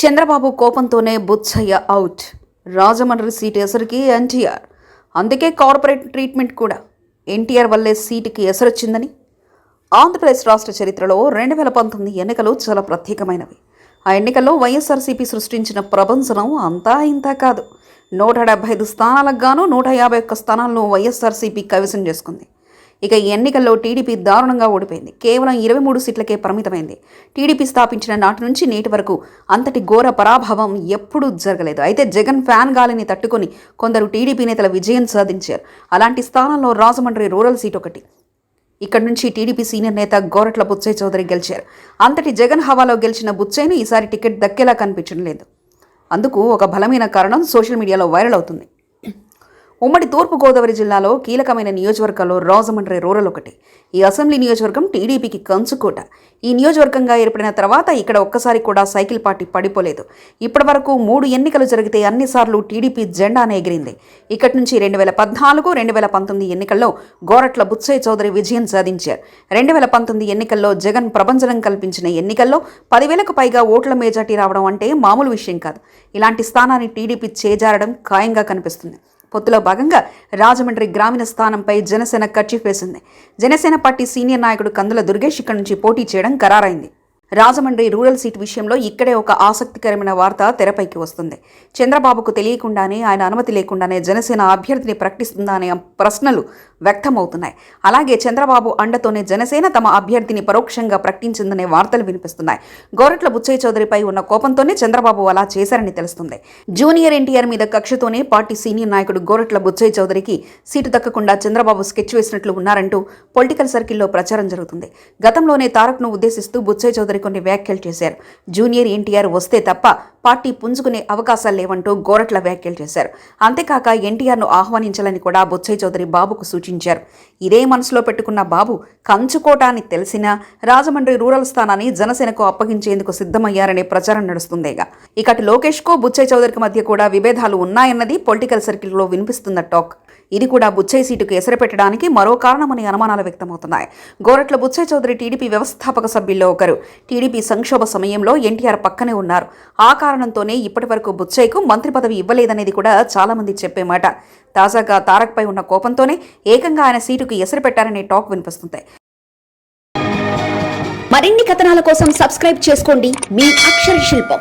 చంద్రబాబు కోపంతోనే Butchaiah out. Rajahmundry seat ఎసరికి ఎన్టీఆర్. అందుకే కార్పొరేట్ ట్రీట్మెంట్ కూడా. ఎన్టీఆర్ వల్లే సీటుకి ఎసరొచ్చిందని. ఆంధ్రప్రదేశ్ రాష్ట్ర చరిత్రలో రెండు వేల పంతొమ్మిది ఎన్నికలు చాలా ప్రత్యేకమైనవి. ఆ ఎన్నికల్లో వైఎస్ఆర్సీపీ సృష్టించిన ప్రబంధనం అంతా ఇంతా కాదు. నూట డెబ్బై ఐదు స్థానాలకు గాను నూట యాభై ఒక్క స్థానాలను వైఎస్ఆర్సీపీ కైవసం చేసుకుంది. ఇక ఈ ఎన్నికల్లో టీడీపీ దారుణంగా ఓడిపోయింది. కేవలం ఇరవై మూడు సీట్లకే పరిమితమైంది. టీడీపీ స్థాపించిన నాటి నుంచి నేటి వరకు అంతటి ఘోర పరాభవం ఎప్పుడూ జరగలేదు. అయితే జగన్ ఫ్యాన్ గాలిని తట్టుకొని కొందరు టీడీపీ నేతల విజయం సాధించారు. అలాంటి స్థానంలో రాజమండ్రి రూరల్ సీట్ ఒకటి. ఇక్కడి నుంచి టీడీపీ సీనియర్ నేత గోరట్ల బుచ్చయ్య చౌదరి గెలిచారు. అంతటి జగన్ హవాలో గెలిచిన బుచ్చయ్యను ఈసారి టికెట్ దక్కేలా కనిపించడం లేదు. అందుకు ఒక బలమైన కారణం సోషల్ మీడియాలో వైరల్ అవుతుంది. ఉమ్మడి తూర్పుగోదావరి జిల్లాలో కీలకమైన నియోజకవర్గాల్లో రాజమండ్రి రూరల్ ఒకటి ఈ అసెంబ్లీ నియోజకవర్గం టీడీపీకి కంచుకోట ఈ నియోజకవర్గంగా ఏర్పడిన తర్వాత ఇక్కడ ఒక్కసారి కూడా సైకిల్ పార్టీ పడిపోలేదు. ఇప్పటి వరకు మూడు ఎన్నికలు జరిగితే అన్నిసార్లు టీడీపీ జెండానే ఎగిరింది. ఇక్కడి నుంచి రెండు వేల పద్నాలుగు రెండు వేల పంతొమ్మిది ఎన్నికల్లో గోరట్ల బుత్సయ్య చౌదరి విజయం సాధించారు. రెండు వేల పంతొమ్మిది ఎన్నికల్లో జగన్ ప్రభంజనం కల్పించిన ఎన్నికల్లో పదివేలకు పైగా ఓట్ల మేజార్టీ రావడం అంటే మామూలు విషయం కాదు. ఇలాంటి స్థానాన్ని టీడీపీ చేజారడం ఖాయంగా కనిపిస్తుంది. పొత్తులో భాగంగా రాజమండ్రి గ్రామీణ స్థానంపై జనసేన కర్చీఫ్ వేసింది. జనసేన పార్టీ సీనియర్ నాయకుడు కందుల దుర్గేష్ ఇక్కడి నుంచి పోటీ చేయడం ఖరారైంది. రాజమండ్రి రూరల్ సీట్ విషయంలో ఇక్కడే ఒక ఆసక్తికరమైన వార్త తెరపైకి వస్తుంది. చంద్రబాబుకు తెలియకుండానే ఆయన అనుమతి లేకుండానే జనసేన అభ్యర్థిని ప్రకటిస్తుందా అనే ప్రశ్నలు వ్యక్తమవుతున్నాయి. అలాగే చంద్రబాబు అండతోనే జనసేన తమ అభ్యర్థిని పరోక్షంగా ప్రకటించిందనే వార్తలు వినిపిస్తున్నాయి. గోరట్ల బుచ్చయ్య చౌదరిపై ఉన్న కోపంతోనే చంద్రబాబు అలా చేశారని తెలుస్తుంది. జూనియర్ ఎన్టీఆర్ మీద కక్షతోనే పార్టీ సీనియర్ నాయకుడు గోరట్ల బుచ్చయ్య చౌదరికి సీటు దక్కకుండా చంద్రబాబు స్కెచ్ వేసినట్లు ఉన్నారంటూ పొలిటికల్ సర్కిల్లో ప్రచారం జరుగుతుంది. గతంలోనే తారక్ను ఉద్దేశిస్తూ బుచ్చయ్య చౌదరి కొన్ని వ్యాఖ్యలు చేశారు. జూనియర్ ఎన్టీఆర్ వస్తే తప్ప పార్టీ పుంజుకునే అవకాశాలు లేవంటూ గోరట్ల వ్యాఖ్యలు చేశారు. అంతేకాక ఎన్టీఆర్ను ఆహ్వానించాలని కూడా బొత్సయ్య చౌదరి బాబుకు సూచించారు. ఇదే మనసులో పెట్టుకున్న బాబు కంచుకోటాన్ని తెలిసినా రాజమండ్రి రూరల్ స్థానాన్ని జనసేనకు అప్పగించేందుకు సిద్ధమయ్యారనే ప్రచారం నడుస్తుందేగా ఇక. లోకేష్కు బుచ్చయ్య చౌదరికి మధ్య కూడా విభేదాలు ఉన్నాయన్నది పొలిటికల్ సర్కిల్లో వినిపిస్తున్న టాక్. ఇది కూడా బుచ్చయ్య సీటుకు ఎసరు పెట్టడానికి మరో కారణమని అనుమానాలు వ్యక్తమవుతున్నాయి. గోరట్ల బుచ్చయ్య చౌదరి టీడీపీ వ్యవస్థాపక సభ్యుల్లో ఒకరు. టీడీపీ సంక్షోభ సమయంలో ఎన్టీఆర్ పక్కనే ఉన్నారు. ఆ కారణంతోనే ఇప్పటి వరకు బుచ్చయ్యకు మంత్రి పదవి ఇవ్వలేదనేది కూడా చాలామంది చెప్పే మాట. తాజాగా తారక్పై ఉన్న కోపంతోనే ఏకంగా ఆయన సీటుకు ఎసరు పెట్టారనే టాక్ వినిపిస్తుంది. మరిన్ని కథనాల కోసం సబ్స్క్రైబ్ చేసుకోండి. మీ అక్షర శిల్పం.